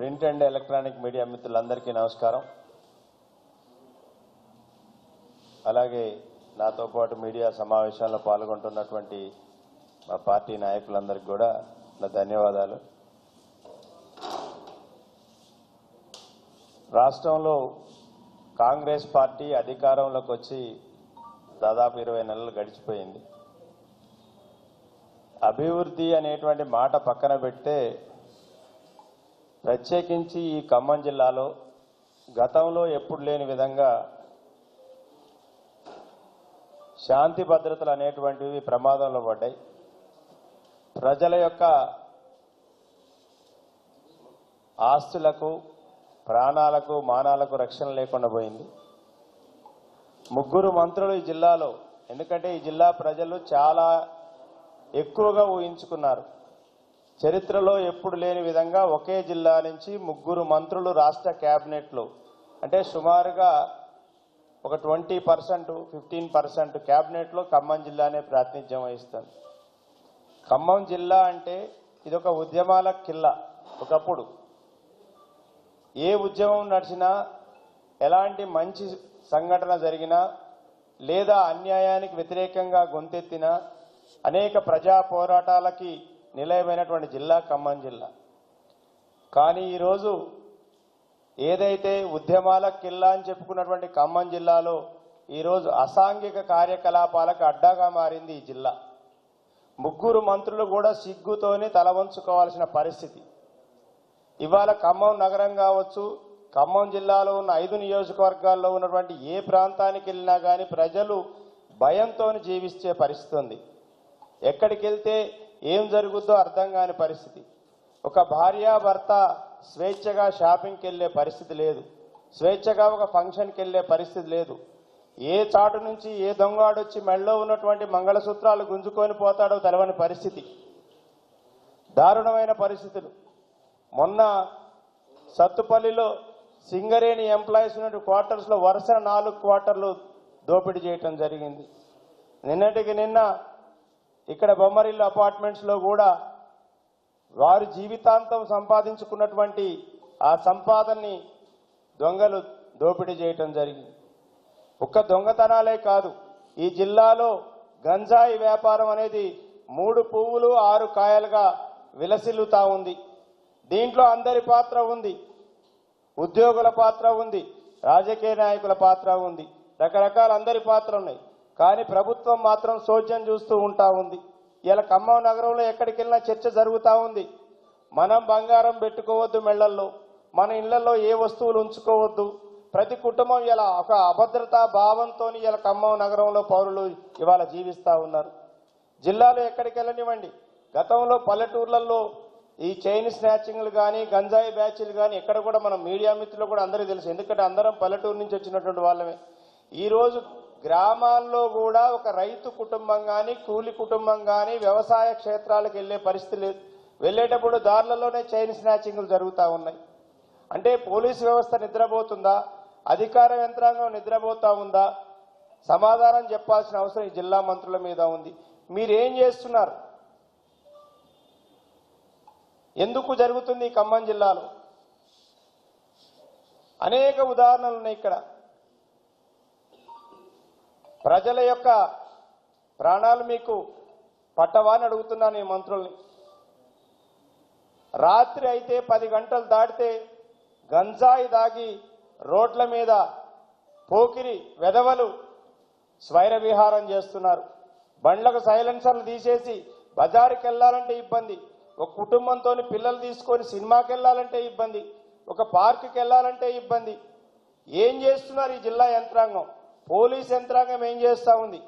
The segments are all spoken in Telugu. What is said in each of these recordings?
ప్రింట్ అండ్ ఎలక్ట్రానిక్ మీడియా మిత్రులందరికీ నమస్కారం. అలాగే నాతో పాటు మీడియా సమావేశంలో పాల్గొంటున్నటువంటి మా పార్టీ నాయకులందరికీ కూడా నా ధన్యవాదాలు. రాష్ట్రంలో కాంగ్రెస్ పార్టీ అధికారంలోకి వచ్చి దాదాపు ఇరవై నెలలు గడిచిపోయింది. అభివృద్ధి అనేటువంటి మాట పక్కన పెడితే ప్రత్యేకించి ఈ ఖమ్మం జిల్లాలో గతంలో ఎప్పుడు లేని విధంగా శాంతి భద్రతలు అనేటువంటివి ప్రమాదంలో పడ్డాయి. ప్రజల యొక్క ఆస్తులకు ప్రాణాలకు మానాలకు రక్షణ లేకుండా పోయింది. ముగ్గురు మంత్రులు ఈ జిల్లాలో ఎందుకంటే ఈ జిల్లా ప్రజలు చాలా ఎక్కువగా ఊహించుకున్నారు. చరిత్రలో ఎప్పుడు లేని విధంగా ఒకే జిల్లా నుంచి ముగ్గురు మంత్రులు రాష్ట్ర క్యాబినెట్లు. అంటే సుమారుగా ఒక ట్వంటీ పర్సెంట్ ఫిఫ్టీన్ పర్సెంట్ క్యాబినెట్లో ఖమ్మం జిల్లానే ప్రాతినిధ్యం వహిస్తుంది ఖమ్మం జిల్లా అంటే ఇది ఒక ఉద్యమాల కిల్ల ఒకప్పుడు. ఏ ఉద్యమం నడిచినా ఎలాంటి మంచి సంఘటన జరిగినా లేదా అన్యాయానికి వ్యతిరేకంగా గొంతెత్తినా అనేక ప్రజా పోరాటాలకి నిలయమైనటువంటి జిల్లా ఖమ్మం జిల్లా. కానీ ఈరోజు ఏదైతే ఉద్యమాల కిల్లా అని చెప్పుకున్నటువంటి ఖమ్మం జిల్లాలో ఈరోజు అసాంఘిక కార్యకలాపాలకు అడ్డాగా మారింది ఈ జిల్లా. ముగ్గురు మంత్రులు కూడా సిగ్గుతోనే తలవంచుకోవాల్సిన పరిస్థితి. ఇవాళ ఖమ్మం నగరం కావచ్చు ఖమ్మం జిల్లాలో ఉన్న ఐదు నియోజకవర్గాల్లో ఉన్నటువంటి ఏ ప్రాంతానికి వెళ్ళినా కానీ ప్రజలు భయంతో జీవిస్తే పరిస్థితి ఉంది. ఎక్కడికి వెళ్తే ఏం జరుగుద్దో అర్థం కాని పరిస్థితి. ఒక భార్యాభర్త స్వేచ్ఛగా షాపింగ్కి వెళ్ళే పరిస్థితి లేదు. స్వేచ్ఛగా ఒక ఫంక్షన్కి వెళ్ళే పరిస్థితి లేదు. ఏ చాటు నుంచి ఏ దొంగాడొచ్చి మెళ్ళలో ఉన్నటువంటి మంగళసూత్రాలు గుంజుకొని పోతాడో తెలవని పరిస్థితి. దారుణమైన పరిస్థితులు. మొన్న సత్తుపల్లిలో సింగరేణి ఎంప్లాయీస్ ఉన్న క్వార్టర్స్లో వరుస నాలుగు క్వార్టర్లు దోపిడీ చేయటం జరిగింది. నిన్నటికి నిన్న ఇక్కడ బొమ్మరిల్లు అపార్ట్మెంట్స్లో కూడా వారు జీవితాంతం సంపాదించుకున్నటువంటి ఆ సంపాదనని దొంగలు దోపిడీ చేయటం జరిగింది. ఒక్క దొంగతనాలే కాదు ఈ జిల్లాలో గంజాయి వ్యాపారం అనేది మూడు పువ్వులు ఆరు కాయలుగా విలసిల్లుతా ఉంది. దీంట్లో అందరి పాత్ర ఉంది ఉద్యోగుల పాత్ర ఉంది రాజకీయ నాయకుల పాత్ర ఉంది రకరకాల అందరి పాత్ర ఉన్నాయి. కానీ ప్రభుత్వం మాత్రం శోచ్యం చూస్తూ ఉంటా ఉంది. ఇలా ఖమ్మం నగరంలో ఎక్కడికి వెళ్ళినా చర్చ జరుగుతూ ఉంది. మనం బంగారం పెట్టుకోవద్దు మెళ్ళల్లో. మన ఇళ్ళలో ఏ వస్తువులు ఉంచుకోవద్దు. ప్రతి కుటుంబం ఇలా ఒక అభద్రతా భావంతో ఇలా ఖమ్మం నగరంలో పౌరులు ఇవాళ జీవిస్తూ ఉన్నారు. జిల్లాలో ఎక్కడికి వెళ్ళనివ్వండి గతంలో పల్లెటూర్లలో ఈ చైన్ స్నాచింగ్లు కానీ గంజాయి బ్యాచ్లు కానీ ఎక్కడ కూడా మనం మీడియా మిత్రులు కూడా అందరికీ తెలుసు. ఎందుకంటే అందరం పల్లెటూరు నుంచి వచ్చినటువంటి వాళ్ళమే. ఈరోజు గ్రామాల్లో కూడా ఒక రైతు కుటుంబం కానీ కూలి కుటుంబం కానీ వ్యవసాయ క్షేత్రాలకు వెళ్ళే పరిస్థితి లేదు వెళ్ళేటప్పుడు దారులలోనే చైన్ స్నాచింగ్లు జరుగుతూ ఉన్నాయి. అంటే పోలీసు వ్యవస్థ నిద్రపోతుందా? అధికార యంత్రాంగం నిద్రపోతూ ఉందా? సమాధానం చెప్పాల్సిన అవసరం ఈ జిల్లా మంత్రుల మీద ఉంది. మీరేం చేస్తున్నారు? ఎందుకు జరుగుతుంది ఈ ఖమ్మం జిల్లాలో? అనేక ఉదాహరణలు ఉన్నాయి ఇక్కడ. ప్రజల యొక్క ప్రాణాలు మీకు పట్టవా అని అడుగుతున్నాను ఈ మంత్రుల్ని. రాత్రి అయితే పది గంటలు దాటితే గంజాయి దాగి రోడ్ల మీద పోకిరి వెధవలు స్వైర విహారం చేస్తున్నారు. బండ్లకు సైలెన్సర్లు తీసేసి బజారుకి వెళ్ళాలంటే ఇబ్బంది. ఒక కుటుంబంతో పిల్లలు తీసుకొని సినిమాకి వెళ్ళాలంటే ఇబ్బంది. ఒక పార్కుకి వెళ్ళాలంటే ఇబ్బంది. ఏం చేస్తున్నారు ఈ జిల్లా యంత్రాంగం? పోలీస్ యంత్రాంగం ఏం చేస్తూ ఉంది?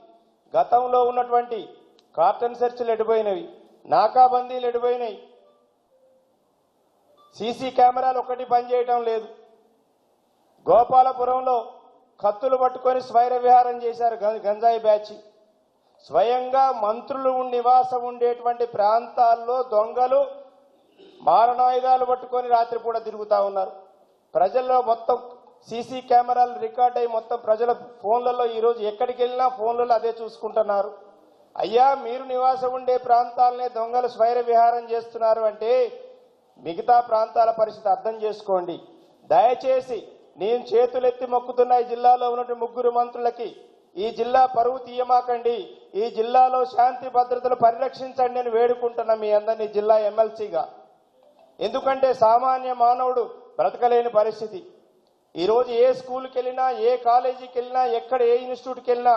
గతంలో ఉన్నటువంటి కార్టన్ సెర్చ్లు ఎడిపోయినవి నాకాబందీలు ఎడిపోయినాయి. సీసీ కెమెరాలు ఒకటి పనిచేయటం లేదు. గోపాలపురంలో కత్తులు పట్టుకొని స్వైర విహారం చేశారు గంజాయి బ్యాచ్. స్వయంగా మంత్రులు నివాసం ఉండేటువంటి ప్రాంతాల్లో దొంగలు మారణాయుధాలు పట్టుకొని రాత్రిపూట తిరుగుతూ ఉన్నారు. ప్రజల్లో మొత్తం సీసీ కెమెరాలు రికార్డ్ అయ్యి మొత్తం ప్రజల ఫోన్లలో ఈరోజు ఎక్కడికి వెళ్ళినా ఫోన్లలో అదే చూసుకుంటున్నారు. అయ్యా మీరు నివాసం ఉండే ప్రాంతాలనే దొంగలు స్వైర విహారం చేస్తున్నారు అంటే మిగతా ప్రాంతాల పరిస్థితి అర్థం చేసుకోండి. దయచేసి నేను చేతులెత్తి మొక్కుతున్న ఈ జిల్లాలో ఉన్నటువంటి ముగ్గురు మంత్రులకి ఈ జిల్లా పరువు తీయమాకండి. ఈ జిల్లాలో శాంతి భద్రతలు పరిరక్షించండి అని వేడుకుంటున్నా మీ అందరినీ జిల్లా ఎమ్మెల్సీగా. ఎందుకంటే సామాన్య మానవుడు బ్రతకలేని పరిస్థితి. ఈరోజు ఏ స్కూల్కి వెళ్ళినా ఏ కాలేజీకి వెళ్ళినా ఎక్కడ ఏ ఇన్స్టిట్యూట్కి వెళ్ళినా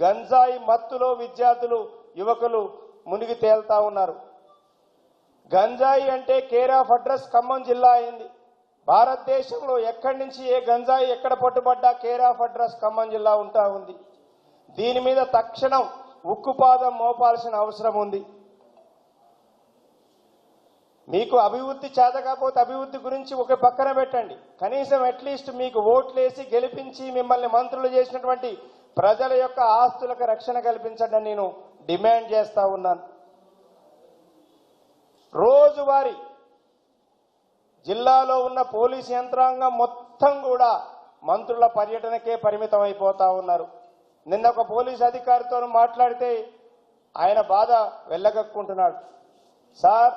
గంజాయి మత్తులో విద్యార్థులు యువకులు మునిగి తేల్తా ఉన్నారు. గంజాయి అంటే కేర్ ఆఫ్ అడ్రస్ ఖమ్మం జిల్లా అయింది. భారతదేశంలో ఎక్కడి నుంచి ఏ గంజాయి ఎక్కడ పట్టుబడ్డా కేర్ ఆఫ్ అడ్రస్ ఖమ్మం జిల్లా ఉంటా ఉంది. దీని మీద తక్షణం ఉక్కుపాదం మోపాల్సిన అవసరం ఉంది. మీకు అభివృద్ధి చేతకపోతే అభివృద్ధి గురించి ఒక పక్కన పెట్టండి. కనీసం అట్లీస్ట్ మీకు ఓట్లేసి గెలిపించి మిమ్మల్ని మంత్రులు చేసినటువంటి ప్రజల యొక్క ఆస్తులకు రక్షణ కల్పించండి నేను డిమాండ్ చేస్తా ఉన్నాను. రోజువారీ జిల్లాలో ఉన్న పోలీస్ యంత్రాంగం మొత్తం కూడా మంత్రుల పర్యటనకే పరిమితం అయిపోతా ఉన్నారు. నిన్న ఒక పోలీస్ అధికారితో మాట్లాడితే ఆయన బాధ వెళ్ళగక్కుంటున్నాడు సార్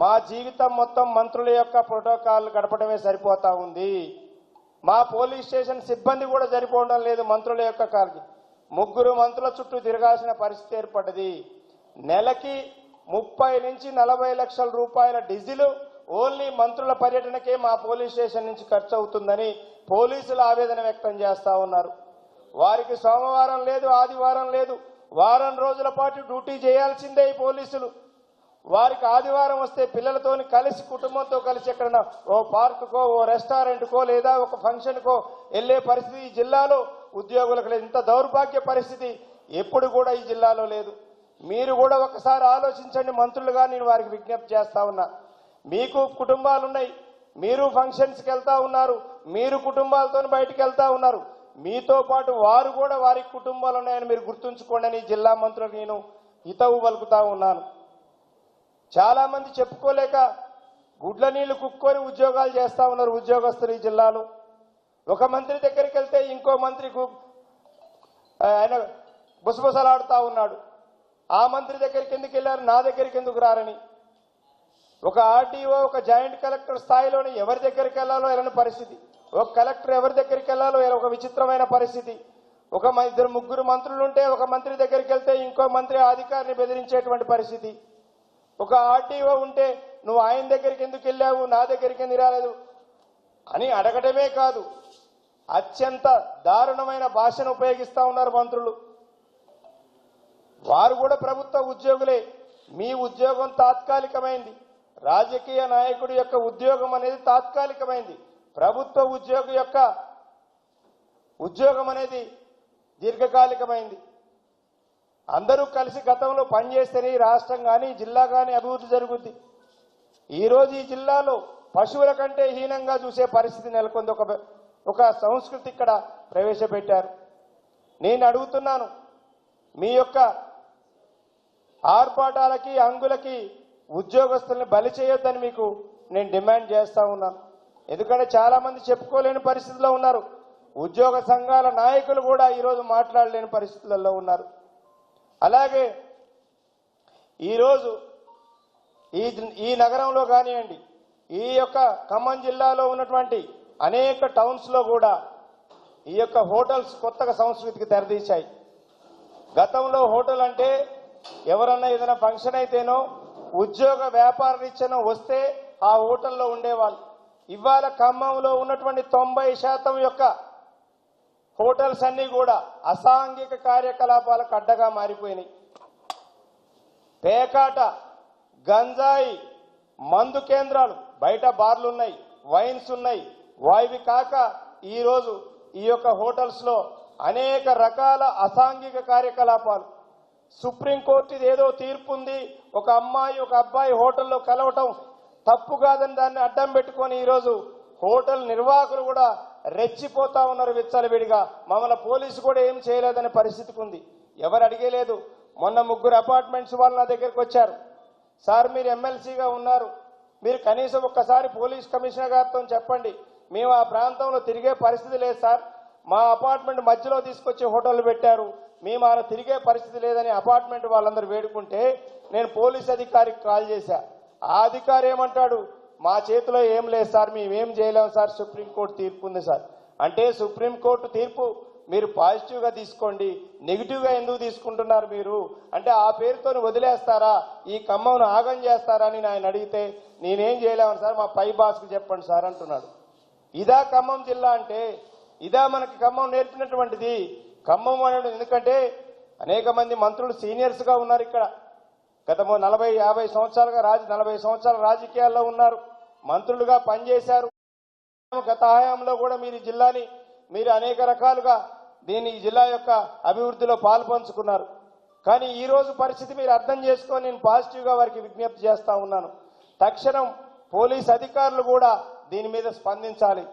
మా జీవితం మొత్తం మంత్రుల యొక్క ప్రోటోకాల్ గడపడమే సరిపోతా ఉంది. మా పోలీస్ స్టేషన్ సిబ్బంది కూడా సరిపోవడం లేదు మంత్రుల యొక్క కాల్కి. ముగ్గురు మంత్రుల చుట్టూ తిరగాల్సిన పరిస్థితి ఏర్పడ్డది. నెలకి ముప్పై నుంచి నలభై లక్షల రూపాయల డీజిల్ ఓన్లీ మంత్రుల పర్యటనకే మా పోలీస్ స్టేషన్ నుంచి ఖర్చు అవుతుందని పోలీసులు ఆవేదన వ్యక్తం చేస్తూ ఉన్నారు. వారికి సోమవారం లేదు ఆదివారం లేదు వారం రోజుల పాటు డ్యూటీ చేయాల్సిందే ఈ పోలీసులు. వారికి ఆదివారం వస్తే పిల్లలతోని కలిసి కుటుంబంతో కలిసి ఎక్కడన్నా ఓ పార్కుకో ఓ రెస్టారెంట్కో లేదా ఒక ఫంక్షన్కో వెళ్ళే పరిస్థితి ఈ జిల్లాలో ఉద్యోగులకు లేదు. ఇంత దౌర్భాగ్య పరిస్థితి ఎప్పుడు కూడా ఈ జిల్లాలో లేదు. మీరు కూడా ఒకసారి ఆలోచించండి. మంత్రులుగా నేను వారికి విజ్ఞప్తి చేస్తా ఉన్నా. మీకు కుటుంబాలు ఉన్నాయి మీరు ఫంక్షన్స్కి వెళ్తా ఉన్నారు. మీరు కుటుంబాలతో బయటికి వెళ్తా ఉన్నారు. మీతో పాటు వారు కూడా వారికి కుటుంబాలు ఉన్నాయని మీరు గుర్తుంచుకోండి అని జిల్లా మంత్రులకు నేను హితవు పలుకుతా ఉన్నాను. చాలా మంది చెప్పుకోలేక గుడ్ల నీళ్ళు కుక్కొని ఉద్యోగాలు చేస్తా ఉన్నారు ఉద్యోగస్తులు ఈ జిల్లాలో. ఒక మంత్రి దగ్గరికి వెళ్తే ఇంకో మంత్రికు ఆయన బుసబుసలాడుతా ఉన్నాడు. ఆ మంత్రి దగ్గరికి ఎందుకు వెళ్ళారు? నా దగ్గరికి ఎందుకు రారని. ఒక ఆర్డీఓ ఒక జాయింట్ కలెక్టర్ స్థాయిలోని ఎవరి దగ్గరికి వెళ్ళాలో వెళ్ళని పరిస్థితి. ఒక కలెక్టర్ ఎవరి దగ్గరికి వెళ్ళాలో ఒక విచిత్రమైన పరిస్థితి. ఒక ఇద్దరు ముగ్గురు మంత్రులు ఉంటే ఒక మంత్రి దగ్గరికి వెళ్తే ఇంకో మంత్రి అధికారిని బెదిరించేటువంటి పరిస్థితి. ఒక ఆర్టీఓ ఉంటే నువ్వు ఆయన దగ్గరికి ఎందుకు వెళ్ళావు? నా దగ్గరికి ఎందుకు రాలేదు? అని అడగటమే కాదు. అత్యంత దారుణమైన భాషను ఉపయోగిస్తా ఉన్నారు మంత్రులు. వారు కూడా ప్రభుత్వ ఉద్యోగులే. మీ ఉద్యోగం తాత్కాలికమైంది. రాజకీయ నాయకుడి యొక్క ఉద్యోగం అనేది తాత్కాలికమైంది. ప్రభుత్వ ఉద్యోగి యొక్క ఉద్యోగం అనేది దీర్ఘకాలికమైంది. అందరూ కలిసి గతంలో పనిచేస్తేనే ఈ రాష్ట్రం కానీ జిల్లా కానీ అభివృద్ధి జరుగుద్ది. ఈరోజు ఈ జిల్లాలో పశువుల కంటే హీనంగా చూసే పరిస్థితి నెలకొంది. ఒక ఒక సంస్కృతి ఇక్కడ ప్రవేశపెట్టారు. నేను అడుగుతున్నాను మీ యొక్క ఆర్పాటాలకి అంగులకి ఉద్యోగస్తుల్ని బలి చేయొద్దని మీకు నేను డిమాండ్ చేస్తూ ఉన్నాను. ఎందుకంటే చాలామంది చెప్పుకోలేని పరిస్థితిలో ఉన్నారు. ఉద్యోగ సంఘాల నాయకులు కూడా ఈరోజు మాట్లాడలేని పరిస్థితులలో ఉన్నారు. అలాగే ఈరోజు ఈ ఈ నగరంలో కానివ్వండి ఈ యొక్క ఖమ్మం జిల్లాలో ఉన్నటువంటి అనేక టౌన్స్లో కూడా ఈ యొక్క హోటల్స్ కొత్తగా సంస్కృతికి తెరదీశాయి. గతంలో హోటల్ అంటే ఎవరన్నా ఏదైనా ఫంక్షన్ అయితేనో ఉద్యోగ వ్యాపార రీత్యానో వస్తే ఆ హోటల్లో ఉండేవాళ్ళు. ఇవాళ ఖమ్మంలో ఉన్నటువంటి తొంభై శాతం యొక్క హోటల్స్ అన్నీ కూడా అసాంఘిక కార్యకలాపాలకు అడ్డగా మారిపోయినాయి. పేకాట గంజాయి మందు కేంద్రాలు బయట బార్లు ఉన్నాయి వైన్స్ ఉన్నాయి. వాయివి కాక ఈరోజు ఈ యొక్క హోటల్స్లో అనేక రకాల అసాంఘిక కార్యకలాపాలు. సుప్రీంకోర్టు ఇది ఏదో తీర్పు ఉంది ఒక అమ్మాయి ఒక అబ్బాయి హోటల్లో కలవటం తప్పు కాదని దాన్ని అడ్డం పెట్టుకొని ఈరోజు హోటల్ నిర్వాహకులు కూడా రెచ్చిపోతా ఉన్నారు విచ్చలవిడిగా. మమ్మల్ని పోలీసు కూడా ఏం చేయలేదనే పరిస్థితికి ఉంది. ఎవరు అడిగేలేదు. మొన్న ముగ్గురు అపార్ట్మెంట్స్ వాళ్ళు నా దగ్గరికి వచ్చారు. సార్ మీరు ఎమ్మెల్సీగా ఉన్నారు. మీరు కనీసం ఒక్కసారి పోలీస్ కమిషనర్ గారితో చెప్పండి. మేము ఆ ప్రాంతంలో తిరిగే పరిస్థితి లేదు సార్. మా అపార్ట్మెంట్ మధ్యలో తీసుకొచ్చి హోటల్ పెట్టారు. మేము ఆయన తిరిగే పరిస్థితి లేదని అపార్ట్మెంట్ వాళ్ళందరూ వేడుకుంటే నేను పోలీస్ అధికారికి కాల్ చేశా. ఆ అధికారి ఏమంటాడు? మా చేతిలో ఏం లేదు సార్ మేమేం చేయలేము సార్ సుప్రీంకోర్టు తీర్పు ఉంది సార్. అంటే సుప్రీంకోర్టు తీర్పు మీరు పాజిటివ్గా తీసుకోండి నెగిటివ్గా ఎందుకు తీసుకుంటున్నారు మీరు? అంటే ఆ పేరుతో వదిలేస్తారా? ఈ ఖమ్మంను ఆగం చేస్తారా అని ఆయన అడిగితే నేనేం చేయలేమని సార్ మా పై బాస్కి చెప్పండి సార్ అంటున్నాడు. ఇదా ఖమ్మం జిల్లా అంటే ఇదా మనకి ఖమ్మం నేర్పినటువంటిది. ఖమ్మం అనేది ఎందుకంటే అనేక మంది మంత్రులు సీనియర్స్గా ఉన్నారు ఇక్కడ. గత నలభై యాభై సంవత్సరాలుగా రాజు నలభై సంవత్సరాల రాజకీయాల్లో ఉన్నారు. మంత్రులుగా పనిచేశారు. గత హయాంలో కూడా మీరు జిల్లాని మీరు అనేక రకాలుగా దీన్ని ఈ జిల్లా యొక్క అభివృద్ధిలో పాల్పంచుకున్నారు. కానీ ఈరోజు పరిస్థితి మీరు అర్థం చేసుకొని నేను పాజిటివ్గా వారికి విజ్ఞప్తి చేస్తూ ఉన్నాను. తక్షణం పోలీస్ అధికారులు కూడా దీని మీద స్పందించాలి.